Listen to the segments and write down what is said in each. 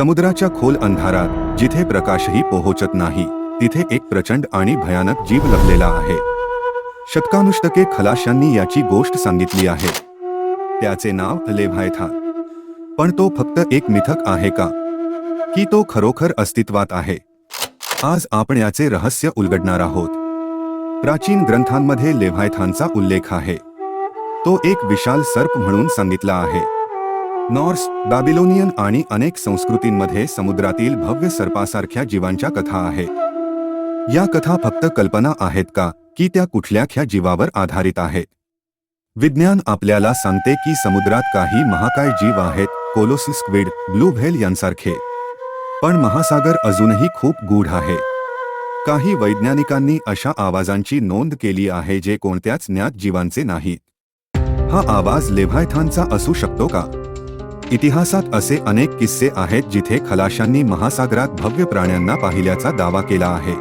समुद्राच्या खोल अंधारात जिथे प्रकाशही पोहोचत नाही तिथे एक प्रचंड आणि भयानक जीव लपलेला आहे. शतकानुष्टके खलाशांनी याची गोष्ट सांगितली आहे. त्याचे नाव लेव्हायथान. पण तो फक्त एक मिथक आहे का? की तो खरोखर अस्तित्वात आहे? आज आपण याचे रहस्य उलगडणार आहोत. प्राचीन ग्रंथांमध्ये लेव्हायथानचा उल्लेख आहे. तो एक विशाल सर्प म्हणून सांगितला आहे. नॉर्स बॅबिलोनियन आणि अनेक संस्कृतींमध्ये समुद्रातील भव्य सर्पासारख्या जीवांच्या कथा आहेत या कथा फक्त कल्पना आहेत का की त्या कुठल्याख्या जीवावर आधारित आहेत विज्ञान आपल्याला सांगते की समुद्रात काही महाकाय जीव आहेत कोलोसी ब्लू व्हेल यांसारखे. पण महासागर अजूनही खूप गूढ आहे. काही वैज्ञानिकांनी अशा आवाजांची नोंद केली आहे जे कोणत्याच ज्ञात जीवांचे नाहीत. हा आवाज लेव्हायथानचा असू शकतो का? इतिहासात असे अनेक किस्से आहेत जिथे खलाशांनी महासागरात भव्य प्राण्यांना पाहिल्याचा दावा केला आहे.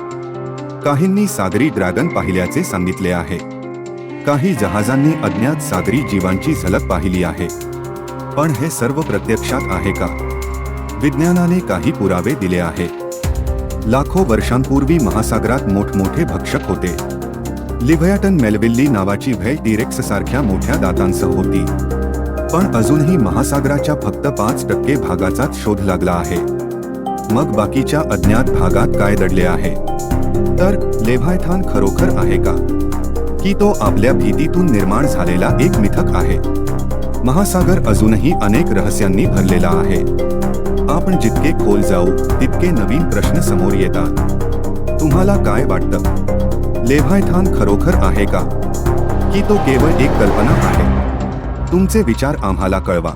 काहींनी सागरी ड्रॅगन पाहिल्याचे सांगितले आहे. काही जहाजांनी अज्ञात सागरी जीवांची झलक पाहिली आहे. पण हे सर्व प्रत्यक्षात आहे का? विज्ञानाने काही पुरावे दिले आहेत लाखो वर्षांपूर्वी महासागरात मोठमोठे भक्षक होते. लिव्हयाटन मेलविल्ली नावाची व्हेल डिरेक्स सारख्या मोठ्या दातांसह होती. पण अजूनही महासागराच्या फक्त पाच टक्के भागाचाच शोध लागला आहे. मग बाकीच्या अज्ञात भागात काय दडले आहे? तर लेव्हायथान खरोखर आहे का? की तो आपल्या भीतीतून निर्माण झालेला एक मिथक आहे. महासागर अजूनही अनेक रहस्यांनी भरलेला आहे. आपण जितके खोल जाऊ तितके नवीन प्रश्न समोर येतात. तुम्हाला काय वाटतं? लेव्हायथान खरोखर आहे का? की तो केवळ एक कल्पना आहे. तुमचे विचार आम्हाला कळवा.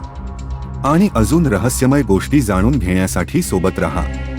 आणि अजून रहस्यमय गोष्टी जाणून घेण्यासाठी सोबत रहा.